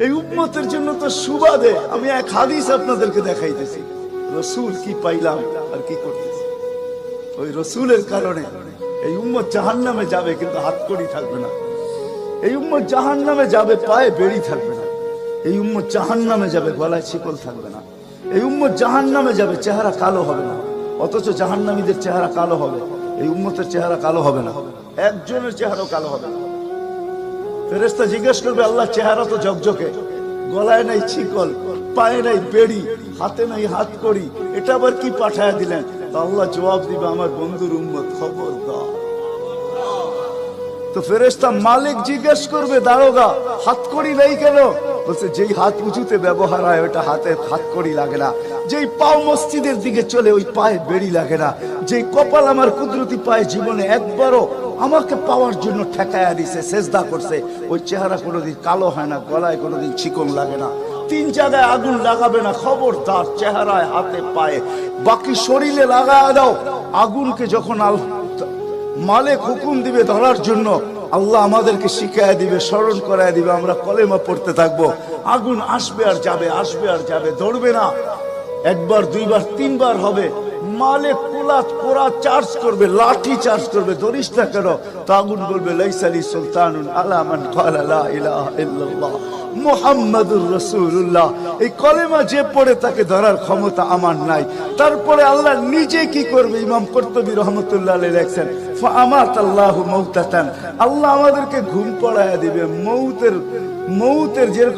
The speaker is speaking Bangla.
এই উম্মতের জন্য তো সুবাদে আমি এক হাদিস আপনাদেরকে দেখাইতেছি। রসুল কি পাইলাম আর কি করতেছি? ওই রসুলের কারণে এই উম্মত জাহান নামে যাবে কিন্তু হাত করি থাকবে না। এই উম্মত জাহান নামে যাবে, পায়ে বেড়ি থাকবে না। এই উম্মত জাহান নামে যাবে, গলায় শিকল থাকবে না। এই উম্মত জাহান নামে যাবে, চেহারা কালো হবে না। অথচ জাহান্নামীদের চেহারা কালো হবে। এই উম্মতের চেহারা কালো হবে না। একজনের চেহারাও কালো হবে না। ফেরেস্তা জিজ্ঞেস করবে আল্লাহ চেহারা তো ঝকঝকে। গলায় নাই ছিকল পায়ে নাই বেড়ি, হাতে নাই হাত করি এটা আবার কি পাঠায় দিলেন? আল্লাহ জবাব দিবে, আমার বন্ধুর উম্মত খবর দাও তো ফেরেস্তা মালিক জিজ্ঞেস করবে, দারোগা, হাত করি নেই কেন? বলছে, যেই হাত উঁচুতে ব্যবহার হয় ওটা হাতে হাত করি লাগে না। যেই পাও মসজিদের দিকে চলে, ওই পায়ে বেড়ি লাগে না। যেই কপাল আমার কুদরতি পায়ে জীবনে একবারও আমাকে পাওয়ার জন্য ঠেকায়া দিছে, সেজদা করছে। ওই চেহারা কোনোদিন কালো হয় না, গলায় কোনোদিন চিকন লাগে না। তিন জায়গায় আগুন লাগাবে না, খবরদার চেহারায় হাতে পায়ে। বাকি শরীরে লাগায় দাও। আগুনকে যখন আল মালিক হুকুম দিবে ধরার জন্য, আল্লাহ আমাদেরকে শিখায় দিবে, স্মরণ করায় দিবে, আমরা কলেমা পড়তে থাকব। আগুন আসবে আর যাবে, আসবে আর যাবে, ধরবে না। একবার, দুইবার, তিনবার হবে। মালিক কোলা কোরা চার্জ করবে, লাঠি চার্জ করবে, ধরিস না কেন? তো আগুন বলবে লাইসালি সুলতানুন আলামান ক্বালা লা ইলাহা ইল্লাল্লাহ মুহাম্মাদুর রাসূলুল্লাহ। এই কলেমা যে পড়ে তাকে ধরার ক্ষমতা আমার নাই। তারপরে আল্লাহ নিজে কি করবে? ইমাম কর্তবী রহমতুল্লাহ আলাইহি লেখছেন ফামাত আল্লাহু মাউতাতান। আল্লাহ আমাদেরকে ঘুম পড়ায়া দিবে, মৌতের মৌতের যেরকম